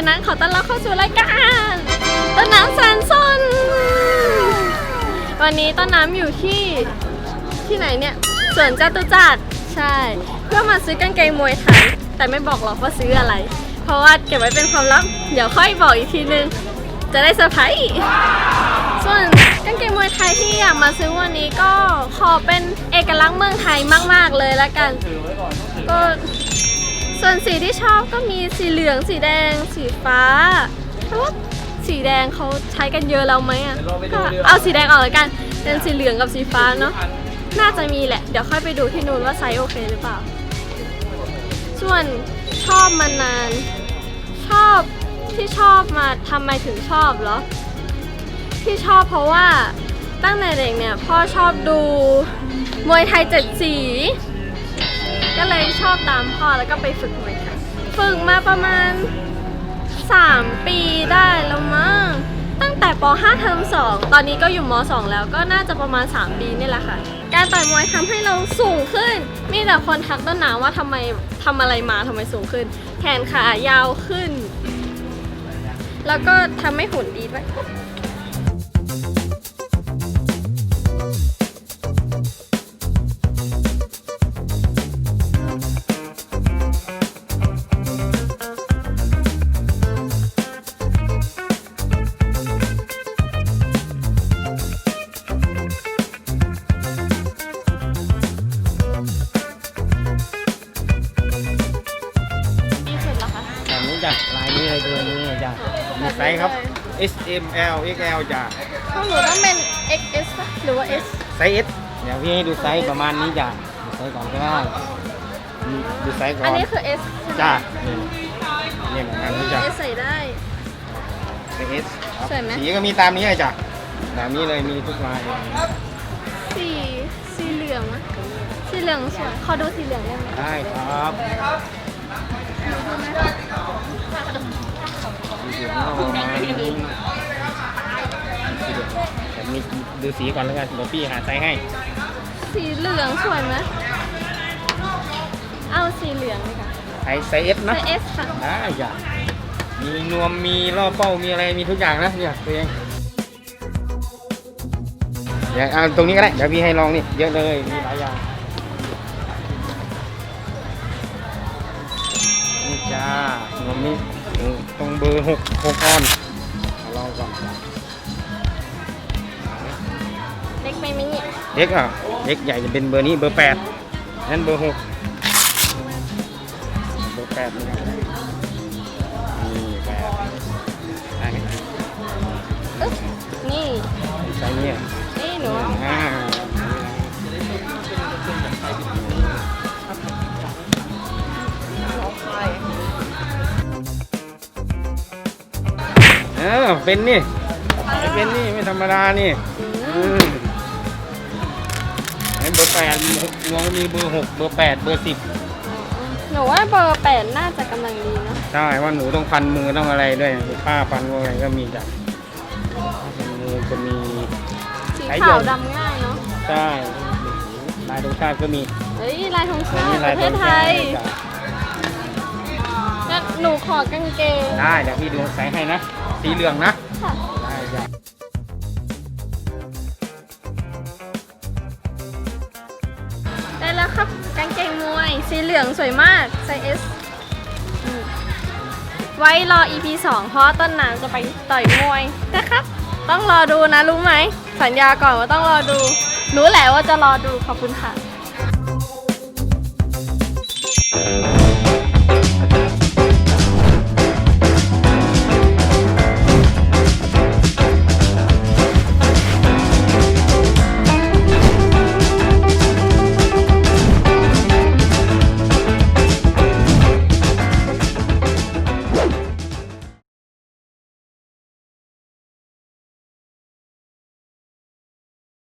ะนั้นขอต้อนรับเข้าสู่รายการต้นน้ำแสนซนวันนี้ต้นน้ำอยู่ที่ที่ไหนเนี่ยสวนจตุจักรใช่ เพื่อมาซื้อกางเกงมวยไทยแต่ไม่บอกหรอกว่าซื้ออะไร เพราะว่าเก็บไว้เป็นความลับ เดี๋ยวค่อยบอกอีกทีนึง จะได้เซอร์ไพรส์ส่วนกางเกงมวยไทยที่อยากมาซื้อวันนี้ก็ขอเป็นเอกลักษณ์เมืองไทยมาก ๆเลยละกัน ก็ ส่วนสีที่ชอบก็มีสีเหลือง สีแดง สีฟ้าเพราะว่าสีแดงเขาใช้กันเยอะแล้วไหมอะก็เอาสีแดงออกเลยกัน เป็นสีเหลืองกับสีฟ้าเนาะ น่าจะมีแหละ เดี๋ยวค่อยไปดูที่นู่นว่าไซส์โอเคหรือเปล่า ส่วนชอบมานาน ชอบที่ชอบมาทำไมถึงชอบเหรอ ที่ชอบเพราะว่าตั้งแต่เด็กเนี่ยพ่อชอบดูมวยไทยเจ็ดสี ก็เลยชอบตามพ่อแล้วก็ไปฝึกมวยไทยฝึกมาประมาณ 3 ปีได้แล้วมั้งตั้งแต่ป .5 เทอม2ตอนนี้ก็อยู่ม .2 แล้วก็น่าจะประมาณ 3 ปีนี่แหละค่ะ การต่อยมวยทำให้เราสูงขึ้น มีแต่คนทักต้นหนาว่าทำไมทำอะไรมาทำไมสูงขึ้น แขนขายาวขึ้น แล้วก็ทำให้หุ่นดีด้วย ลายนี้เลยตัวนี้จ้ะมีไซส์ครับ S M L X L จ้ะของหนูต้องเป็น XS ปะหรือว่า S ไซส์ S เดี๋ยวพี่ให้ดูไซส์ประมาณนี้จ้ะดูไซส์ก่อนก็ได้นี่ดูไซส์ก่อนอันนี้คือ S ใช่ไหม จ้ะนี่นี่เหมือนกันนี่จ้ะ S ใส่ได้ ไซส์ S ครับสวยไหม สีก็มีตามนี้เลยจ้ะแบบนี้เลยมีทุกลาย สีสีเหลืองอะสีเหลืองสวยขอดูสีเหลืองได้ไหมได้ครับสีเห ลืองก็ประมาณนี้สีเหลืองแบบนี้ดูสีก่อนแล้วกันเดี๋ยวพี่หาไซส์ให้ สีเหลืองสวยไหมเอาสีเหลืองเลยค่ะไซส์ไซส์ S นะเป็น S ค่ะได้จ้ะมีนวมมีล่อเป้ามีอะไรมีทุกอย่างนะเนี่ยตัวเองเดี๋ยวเอาตรงนี้ก็ได้เดี๋ยวพี่ให้ลองนี่เยอะเลยมี หกหกออนเอาลองก่อนจ้ะเล็กไปไหมเนี่ยเล็กอะเล็กใหญ่จะเป็นเบอร์นี้เบอร์แปดนั่นเบอร์หกเบอร์แปดนี่ครับนี่แปดได้ไหมอึ๊บนี่ใส่เนี่ยนี่หนู เออเป็นนี่ไอ้เป็นนี่ไม่ธรรมดานี่อือืมมไอ้เบอร์แปดงวงมีเบอร์หกเบอร์แปดเบอร์สิบหนูว่าเบอร์แปดน่าจะกำลังดีเนอะใช่ว่าหนูต้องพันมือต้องอะไรด้วยผ้าพันอะไรก็มีจ้ะพันมือจะมีสีใช้ขาวเยอะดำง่ายเนาะใช่ลายธงชาติก็มีเฮ้ยลายธงชาติมีปลายระเทธศงไทชาติยจ้ะงั้นหนูขอกางเกงได้เดี๋ยวพี่ดูใส่ให้นะ สีเหลืองนะค่ะได้จ้ะได้แล้วครับกางเกงมวย สีเหลืองสวยมากไซส์ S ไว้รอ EP 2 เพราะต้นน้ำจะไปต่อยมวยนะครับ ต้องรอดูนะรู้ไหม สัญญาก่อนว่าต้องรอดู รู้แหละว่าจะรอดูขอบคุณค่ะ